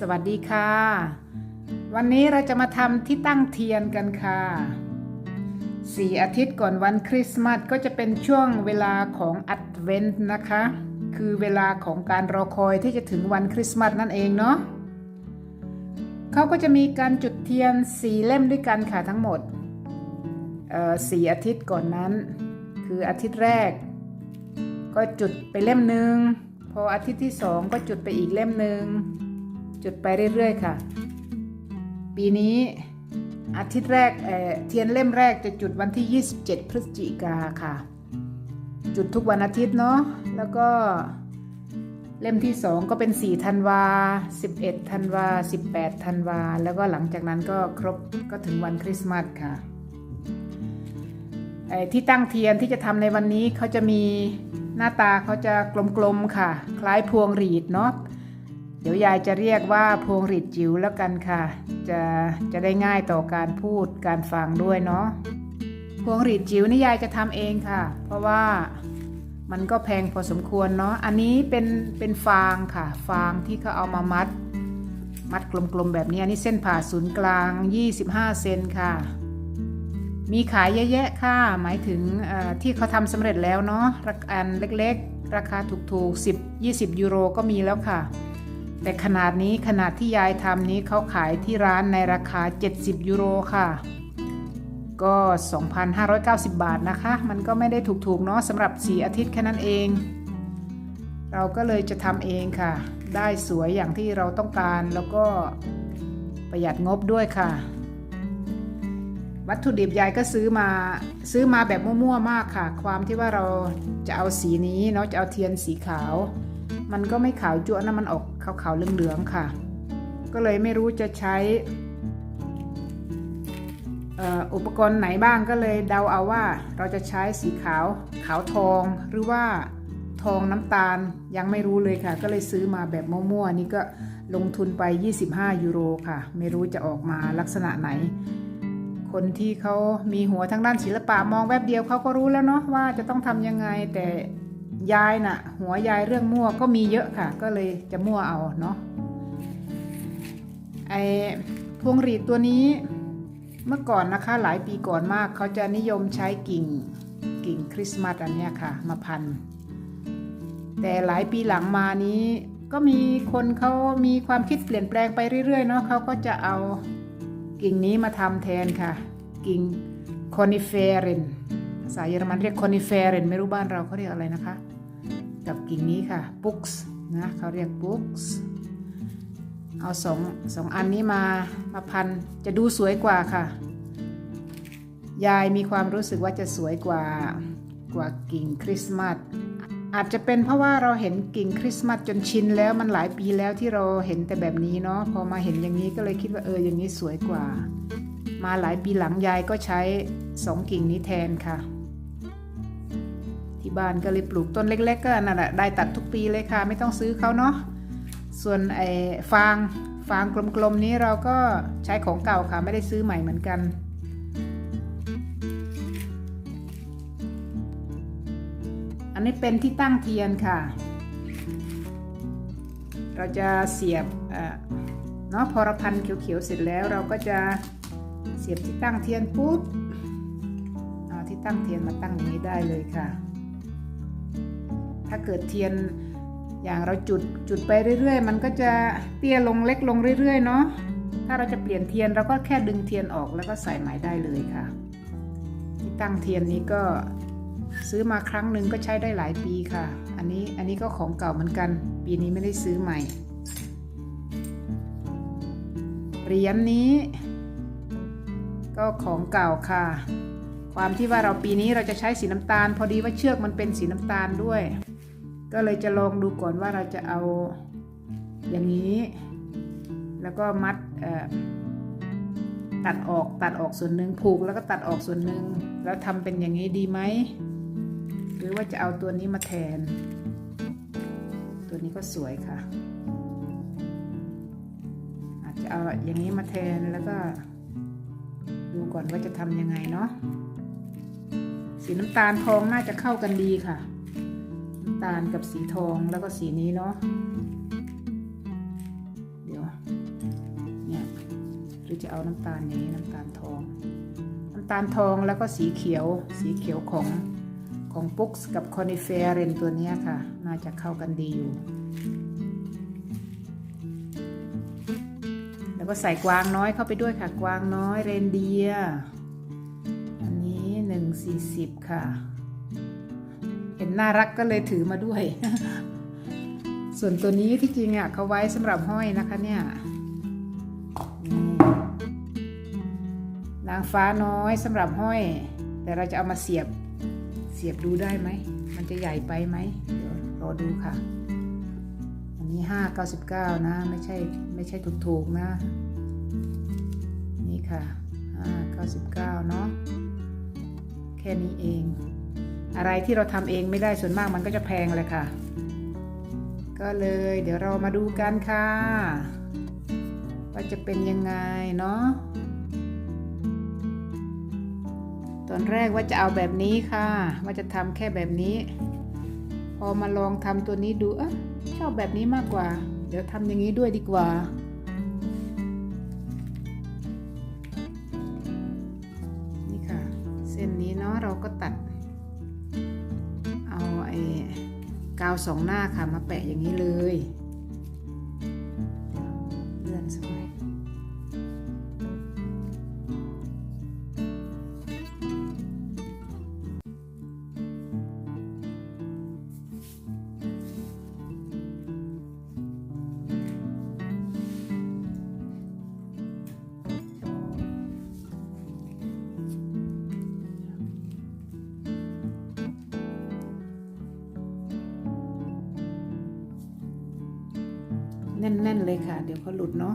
สวัสดีค่ะ วันนี้เราจะมาทำที่ตั้งเทียนกันค่ะสี่อาทิตย์ก่อนวันคริสต์มาสก็จะเป็นช่วงเวลาของอัดเวนต์นะคะ คือเวลาของการรอคอยที่จะถึงวันคริสต์มาสนั่นเองเนาะเขาก็จะมีการจุดเทียนสี่เล่มด้วยกันค่ะทั้งหมดสี่อาทิตย์ก่อนนั้น คืออาทิตย์แรก ก็จุดไปเล่มหนึ่งพออาทิตย์ที่สองก็จุดไปอีกเล่มหนึ่ง จุดไปเรื่อยๆ ค่ะ ปีนี้อาทิตย์แรกเเทียนเล่มแรกจะจุดวันที่ 27 พฤศจิกาค่ะ จุดทุกวันอาทิตย์เนาะแล้วก็เล่มที่สองก็เป็น 4 ธันวา 11 ธันวา 18 ธันวา แล้วก็หลังจากนั้นก็ครบก็ถึงวันคริสต์มาสค่ะที่ตั้งเทียนที่จะทำในวันนี้เขาจะมีหน้าตาเขาจะกลมๆค่ะ คล้ายพวงหรีดเนาะ ดี๋ยวยายจะเรียกว่าพวงหรีดจิ๋วแล้วกันค่ะ จะจะได้ง่ายต่อการพูดการฟังด้วยเนาะพวงหรีดจิ๋วนี่ยายจะทำเองค่ะ เพราะว่ามันก็แพงพอสมควรเนาะอันนี้เป็นเป็นฟางค่ะ ฟางที่เขาเอามามัด มัดกลมๆแบบนี้อันนี้เส้นผ่าศูนย์กลาง 25 เซนค่ะ มีขายเยอะแยะค่ะ หมายถึงที่เขาทำสำเร็จแล้วเนาะราคาอันเล็กๆ ราคาถูกๆ 10 20 ยูโรก็มีแล้วค่ะ แต่ขนาดนี้ขนาดที่ยายทำนี้เขาขายที่ร้านในราคา 70 ยูโรค่ะ ก็ 2,590 บาทนะคะ มันก็ไม่ได้ถูกๆเนาะสำหรับ 4 อาทิตย์แค่นั้นเอง เราก็เลยจะทำเองค่ะ ได้สวยอย่างที่เราต้องการแล้วก็ประหยัดงบด้วยค่ะ วัตถุดิบยายก็ซื้อมาซื้อมาแบบมั่วๆมากค่ะ ความที่ว่าเราจะเอาสีนี้เนาะจะเอาเทียนสีขาว มันก็ไม่ขาวจั่วนะมันออก ขาวๆเหลืองๆค่ะ ก็เลยไม่รู้จะใช้อุปกรณ์ไหนบ้างก็เลยเดาเอาว่าเราจะใช้สีขาวขาวทองหรือว่าทองน้ำตาลยังไม่รู้เลยค่ะ ก็เลยซื้อมาแบบมั่วๆนี่ก็ลงทุนไป 25 ยูโรค่ะ ไม่รู้จะออกมาลักษณะไหน คนที่เขามีหัวทางด้านศิลปะมองแวบเดียวเขาก็รู้แล้วเนาะว่าจะต้องทำยังไงแต่ ยายน่ะ หัวยายเรื่องมั่วก็มีเยอะค่ะ ก็เลยจะมั่วเอาเนาะไอพวงหรีดตัวนี้เมื่อก่อนนะคะหลายปีก่อนมากเขาจะนิยมใช้กิ่งกิ่งคริสต์มาสอันเนี้ยค่ะ มาพัน แต่หลายปีหลังมานี้ ก็มีคนเขามีความคิดเปลี่ยนแปลงไปเรื่อยๆเนาะเขาก็จะเอากิ่งนี้มาทำแทนค่ะ กิ่งคอนิเฟเรนภาษาเยอรมันเรียกคอนิเฟเรนไม่รู้บ้านเราเขาเรียกอะไรนะคะ กับกิ่งนี้ค่ะปุ๊กส์นะเขาเรียกปุ๊กส์เอาสองสองอันนี้มามาพันจะดูสวยกว่าค่ะ ยายมีความรู้สึกว่าจะสวยกว่ากว่ากิ่งคริสต์มาสอาจจะเป็นเพราะว่าเราเห็นกิ่งคริสต์มาสจนชินแล้วมันหลายปีแล้วที่เราเห็นแต่แบบนี้เนาะพอมาเห็นอย่างนี้ก็เลยคิดว่าเอออย่างนี้สวยกว่า มาหลายปีหลังยายก็ใช้สองกิ่งนี้แทนค่ะ ที่บ้านก็เลยปลูกต้นเล็ก ๆ ก็นั่นแหละได้ตัดทุกปีเลยค่ะ ไม่ต้องซื้อเขาเนาะส่วนไอ้ฟางฟางกลมๆนี้เราก็ใช้ของเก่าค่ะไม่ได้ซื้อใหม่เหมือนกันอันนี้เป็นที่ตั้งเทียนค่ะ เราจะเสียบเนาะพอเราพันเขียวๆเสร็จแล้วเราก็จะเสียบที่ตั้งเทียนปุ๊บเอาที่ตั้งเทียนมาตั้งอย่างนี้ได้เลยค่ะ ถ้าเกิดเทียนอย่างเราจุดจุดไปเรื่อยๆ มันก็จะเตี้ยลงเล็กลงเรื่อยๆเนาะถ้าเราจะเปลี่ยนเทียนเราก็แค่ดึงเทียนออกแล้วก็ใส่ใหม่ได้เลยค่ะ ที่ตั้งเทียนนี้ก็ซื้อมาครั้งหนึ่งก็ใช้ได้หลายปีค่ะ อันนี้อันนี้ก็ของเก่าเหมือนกัน ปีนี้ไม่ได้ซื้อใหม่เหรียญนี้ ก็ของเก่าค่ะ ความที่ว่าเราปีนี้เราจะใช้สีน้ำตาล พอดีว่าเชือกมันเป็นสีน้ำตาลด้วย ก็เลยจะลองดูก่อนว่าเราจะเอาอย่างนี้ แล้วก็มัดตัดออกตัดออกส่วนหนึ่งผูกแล้วก็ตัดออกส่วนหนึ่งแล้วทำเป็นอย่างนี้ดีไหมหรือว่าจะเอาตัวนี้มาแทน ตัวนี้ก็สวยค่ะ อาจจะเอาอย่างนี้มาแทนแล้วก็ ดูก่อนว่าจะทำยังไงเนาะสีน้ำตาลทองน่าจะเข้ากันดีค่ะำตาลกับสีทองแล้วก็สีนี้เนาะเดี๋ยวเนี่ยหรือจะเอาน้ำตาลนี้น้ำตาลทองน้ำตาลทองแล้วก็สีเขียวสีเขียวของของปุ๊กกับคอนิเฟเรนตัวนี้ค่ะ น่าจะเข้ากันดีอยู่ แล้วก็ใส่กวางน้อยเข้าไปด้วยค่ะ กวางน้อยเรนเดียอันนี้หนึ่งสี่สิบค่ะ เห็นน่ารักก็เลยถือมาด้วย ส่วนตัวนี้ที่จริงอะเขาไว้สำหรับห้อยนะคะเนี่ยนางฟ้าน้อยสำหรับห้อย แต่เราจะเอามาเสียบเสียบดูได้ไหม มันจะใหญ่ไปไหม เดี๋ยวรอดูค่ะ อันนี้ห้าเก้าสิบเก้านะ ไม่ใช่ไม่ใช่ถูกๆนะ นี่ค่ะห้าเก้าสิบเก้าเนาะ แค่นี้เอง อะไรที่เราทำเองไม่ได้ส่วนมากมันก็จะแพงเลยค่ะ ก็เลยเดี๋ยวเรามาดูกันค่ะว่าจะเป็นยังไงเนาะตอนแรกว่าจะเอาแบบนี้ค่ะ ว่าจะทำแค่แบบนี้ พอมาลองทำตัวนี้ดูเอะชอบแบบนี้มากกว่า เดี๋ยวทำอย่างนี้ด้วยดีกว่านี่ค่ะ เส้นนี้เนาะเราก็ตัด สองหน้าค่ะมาแปะอย่างนี้เลย น่น ๆ เลยค่ะ เดี๋ยวเขาหลุดเนาะ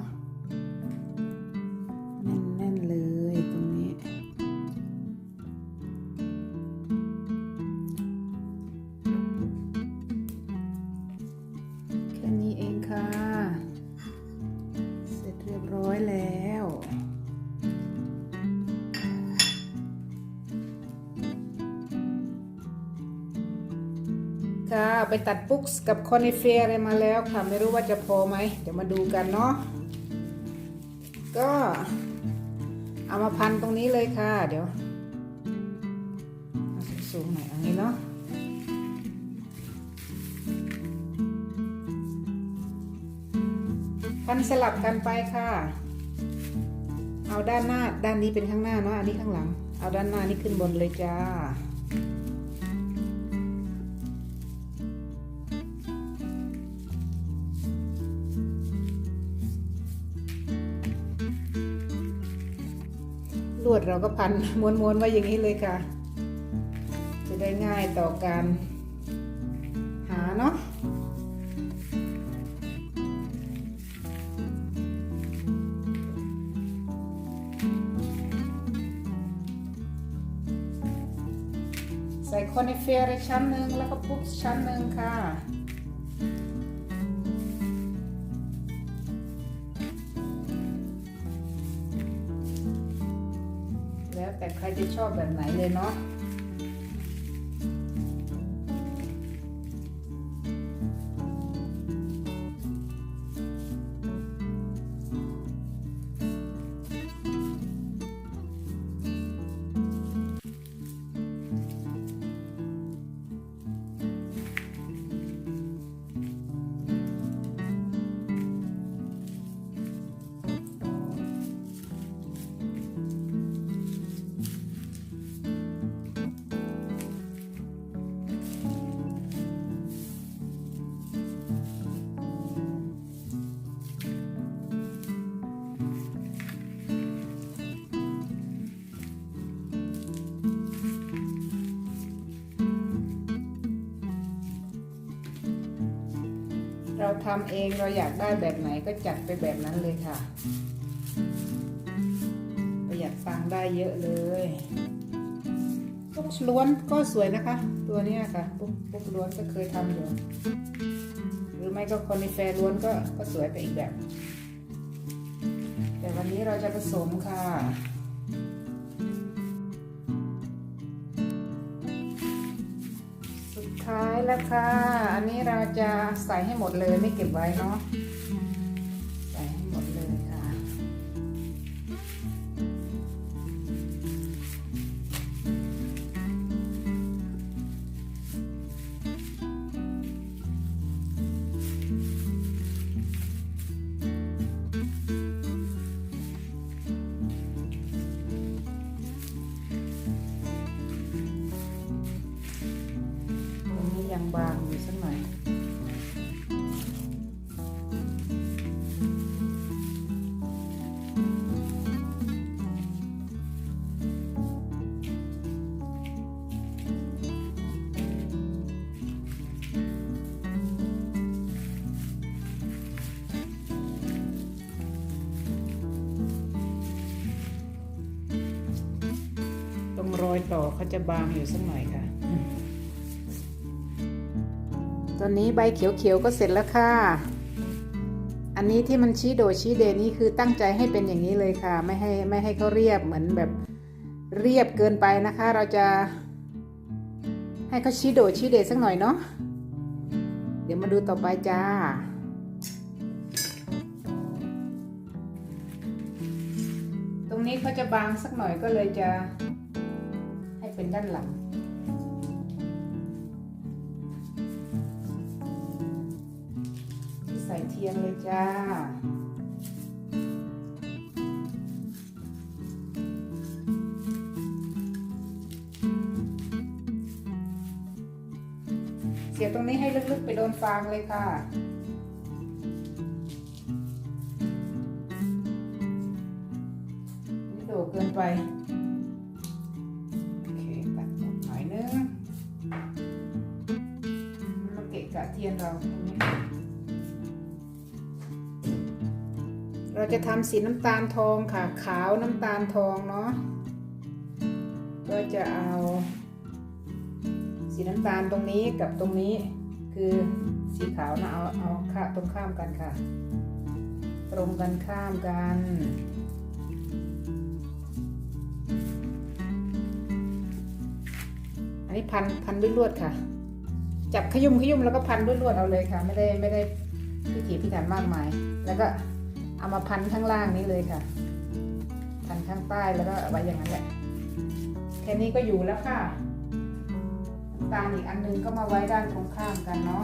ค่ะ ไปตัดปุ๊กส์กับคอนิเฟียอะไรมาแล้วค่ะ ไม่รู้ว่าจะพอไหม เดี๋ยวมาดูกันเนาะ ก็เอามาพันตรงนี้เลยค่ะ เดี๋ยวเอาสูงๆหน่อยอย่างนี้เนาะพันสลับกันไปค่ะ เอาด้านหน้าด้านนี้เป็นข้างหน้าเนาะ อันนี้ข้างหลัง เอาด้านหน้านี่ขึ้นบนเลยจ้า ลวดเราก็พันม้วนๆไว้อย่างนี้เลยค่ะ จะได้ง่ายต่อการหาเนาะใส่คอนิเฟียร์ชั้นหนึ่งแล้วก็ปุ๊บชั้นหนึ่งค่ะ แต่ใครจะชอบแบบไหนเลยเนาะ ทำเองเราอยากได้แบบไหนก็จัดไปแบบนั้นเลยค่ะ ประหยัดตังได้เยอะเลยปุ๊กล้วนก็สวยนะคะ ตัวนี้ค่ะปุ๊กปุ๊กล้วนก็เคยทำอยู่หรือไม่ก็คอนิเฟรล้วนก็ก็สวยไปอีกแบบ แต่วันนี้เราจะผสมค่ะ ท้ายแล้วค่ะ อันนี้เราจะใส่ให้หมดเลยไม่เก็บไว้เนาะใส่ให้หมดเลยค่ะ รอยต่อเขาจะบางอยู่สักหน่อยค่ะ ตอนนี้ใบเขียวๆก็เสร็จแล้วค่ะ อันนี้ที่มันชี้โดชี้เดนี่คือตั้งใจให้เป็นอย่างนี้เลยค่ะ ไม่ให้ไม่ให้เขาเรียบเหมือนแบบเรียบเกินไปนะคะ เราจะให้เขาชี้โดชี้เดสักหน่อยเนาะ เดี๋ยวมาดูต่อไปจ้าตรงนี้เขาจะบางสักหน่อยก็เลยจะ เป็นด้านหลัง ใส่เทียนเลยจ้าเสียบตรงนี้ให้ลึกๆไปโดนฟางเลยค่ะ นี่โดดเกินไป เทียนเราตรงนี้เราจะทำสีน้ำตาลทองค่ะ ขาวน้ำตาลทองเนาะ ก็จะเอา สีน้ำตาลตรงนี้กับตรงนี้คือสีขาวนะเอาเอาค่ะตรงข้ามกันค่ะ ตรงกันข้ามกันอันนี้พันพันด้วยลวดค่ะ จับขยุ่มขยุ่มแล้วก็พันด้วยลวดเอาเลยค่ะ ไม่ได้ไม่ได้พิถีพิถันมากมาย แล้วก็เอามาพันข้างล่างนี้เลยค่ะ พันข้างใต้แล้วก็ไว้อย่างนั้นแหละแค่นี้ก็อยู่แล้วค่ะตาลอีกอันหนึงก็มาไว้ด้านตรงข้ามกันเนาะ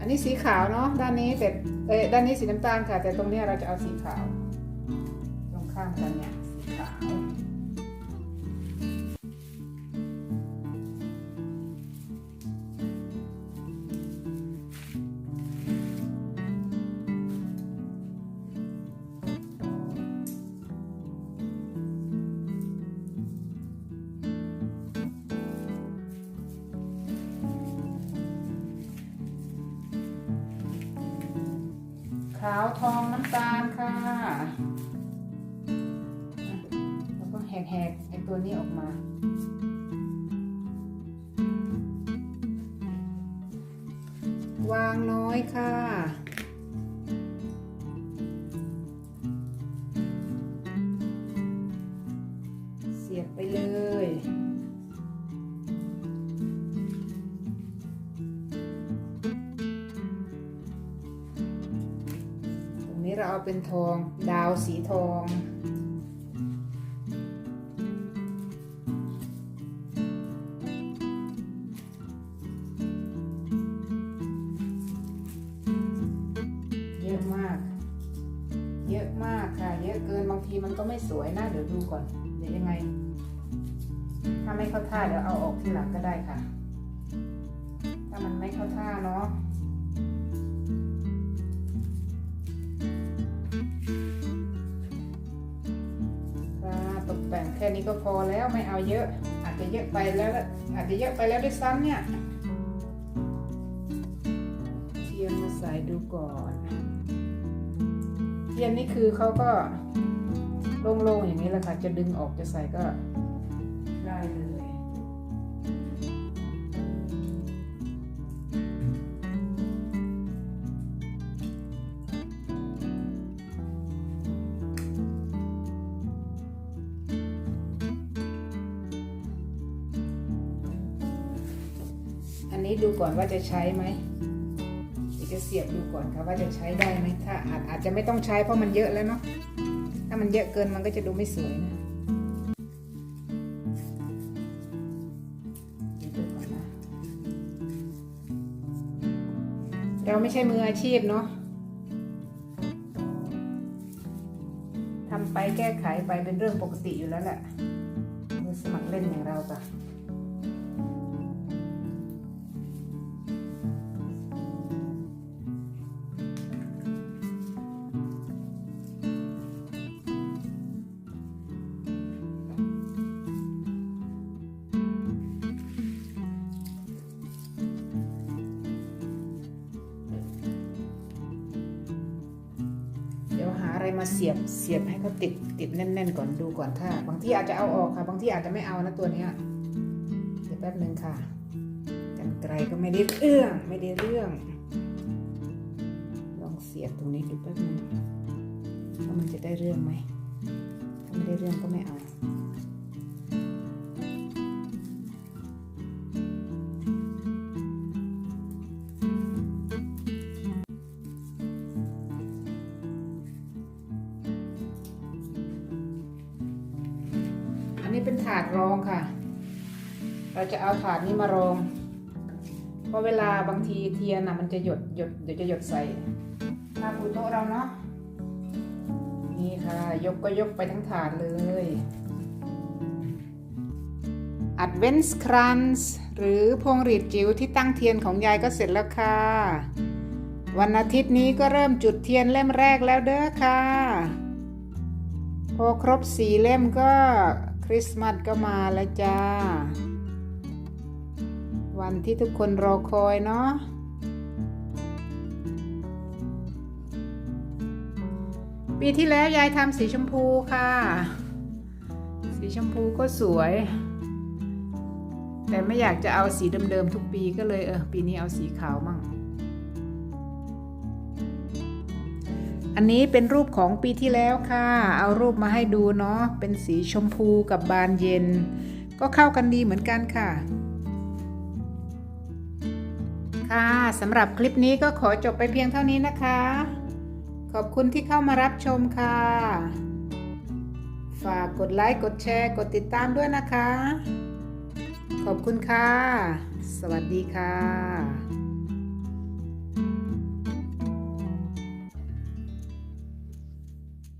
อันนี้สีขาวเนาะด้านนี้แต่เอ้ด้านนี้สีน้ำตาลค่ะ แต่ตรงนี้เราจะเอาสีขาว ตรงข้ามกันเนี่ย ขาวทองน้ำตาลค่ะแล้วก็แหกๆไอตัวนี้ออกมา วางน้อยค่ะ ทอง ดาวสีทอง เยอะมาก เยอะมากค่ะ เยอะเกินบางทีมันก็ไม่สวยนะ เดี๋ยวดูก่อน เดี๋ยวยังไง ถ้าไม่เข้าท่าเดี๋ยวเอาออกทีหลังก็ได้ค่ะ ถ้ามันไม่เข้าท่าเนาะค่ะ นี้ก็พอแล้วไม่เอาเยอะ อาจจะเยอะไปแล้วอาจจะเยอะไปแล้วด้วยซ้ำเนี่ยเทียนมาใส่ดูก่อนเทียนนี่คือเขาก็โล่งๆอย่างนี้แหละค่ะจะดึงออกจะใส่ก็ได้เลย ก่อนว่าจะใช้ไหมเดี๋ยวจะเสียบดูก่อนค่ะว่าจะใช้ได้ไหมถ้าอาจอาจจะไม่ต้องใช้เพราะมันเยอะแล้วเนาะถ้ามันเยอะเกินมันก็จะดูไม่สวยนะเดี๋ยวดูก่อนนะเราไม่ใช่มืออาชีพเนาะทำไปแก้ไขไปเป็นเรื่องปกติอยู่แล้วแหละมือสมัครเล่นอย่างเราจ้ะ เสียบเสียบให้เขาติดติดแน่นๆก่อนดูก่อนถ้า บางที่อาจจะเอาออกค่ะ บางที่อาจจะไม่เอานะตัวเนี้ยเดี๋ยวแป๊บหนึ่งค่ะกันไกลก็ไม่ได้เรื่องไม่ได้เรื่อง ลองเสียบตรงนี้ดูแป๊บหนึงว่ามันจะได้เรื่องไหมถ้าไม่ได้เรื่องก็ไม่เอา จะเอาถาดนี้มารอง เพราะเวลาบางทีเทียนอะมันจะหยดหยดเดี๋ยวจะหยดใส่หน้าปูโต๊ะเราเนาะนี่ค่ะ ยกก็ยกไปทั้งถาดเลย Advents Kranz หรือพวงหรีดจิ๋วที่ตั้งเทียนของยายก็เสร็จแล้วค่ะ วันอาทิตย์นี้ก็เริ่มจุดเทียนเล่มแรกแล้วเด้อค่ะ พอครบสี่เล่มก็คริสต์มาสก็มาแล้วจ้า วันที่ทุกคนรอคอยเนาะปีที่แล้วยายทำสีชมพูค่ะ สีชมพูก็สวย แต่ไม่อยากจะเอาสีเดิมๆทุกปีก็เลยเออปีนี้เอาสีขาวมั่ง อันนี้เป็นรูปของปีที่แล้วค่ะ เอารูปมาให้ดูเนาะเป็นสีชมพูกับบานเย็น ก็เข้ากันดีเหมือนกันค่ะ ค่ะสำหรับคลิปนี้ก็ขอจบไปเพียงเท่านี้นะคะ ขอบคุณที่เข้ามารับชมค่ะ ฝากกดไลค์กดแชร์ กดติดตามด้วยนะคะ ขอบคุณค่ะ สวัสดีค่ะ